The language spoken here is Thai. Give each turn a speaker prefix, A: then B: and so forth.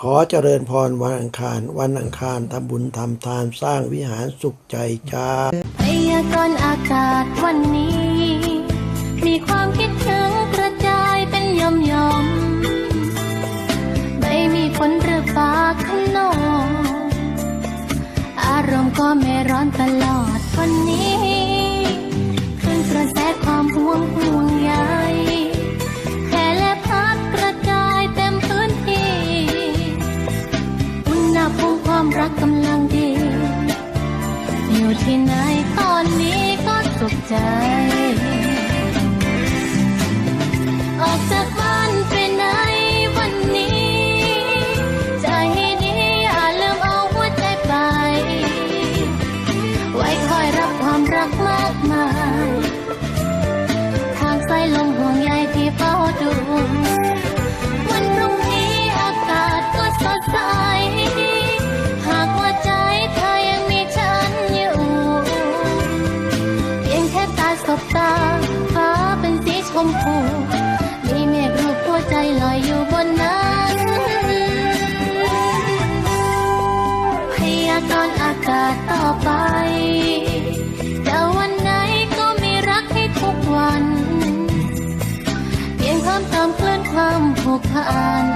A: ขอเจริญพรวันอังคาร วันอังคารทำบุญทำทานสร้างวิหารสุขใจจ้า
B: พยากรณ์อากาศวันนี้ มีความคิดถึงกระจายเป็นยอมยอมไม่มีฝนหรือฟ้าขนองอารมณ์ก็ไม่ร้อนตลอดวันนี้ อุณหภูมิความรักกำลังดี อยู่ที่ไหนตอนนี้ก็สุขใจ ออกจากบ้านไปไหนวันนี้ ใจให้ดีอย่าลืมเอาหัวใจไป ไว้คอยรับความรักมากมาย ทางสายลมห่วงใยที่เฝ้าดู บตาฟ้าเป็นสีชมพู มีเมฆรูปหัวใจลอยอยู่บนนั้นพยากรณ์อากาศต่อไปจะวันไหนก็มีรักให้ทุกวัน เพียงเพิ่มติมเคลื่อนความผูกพัน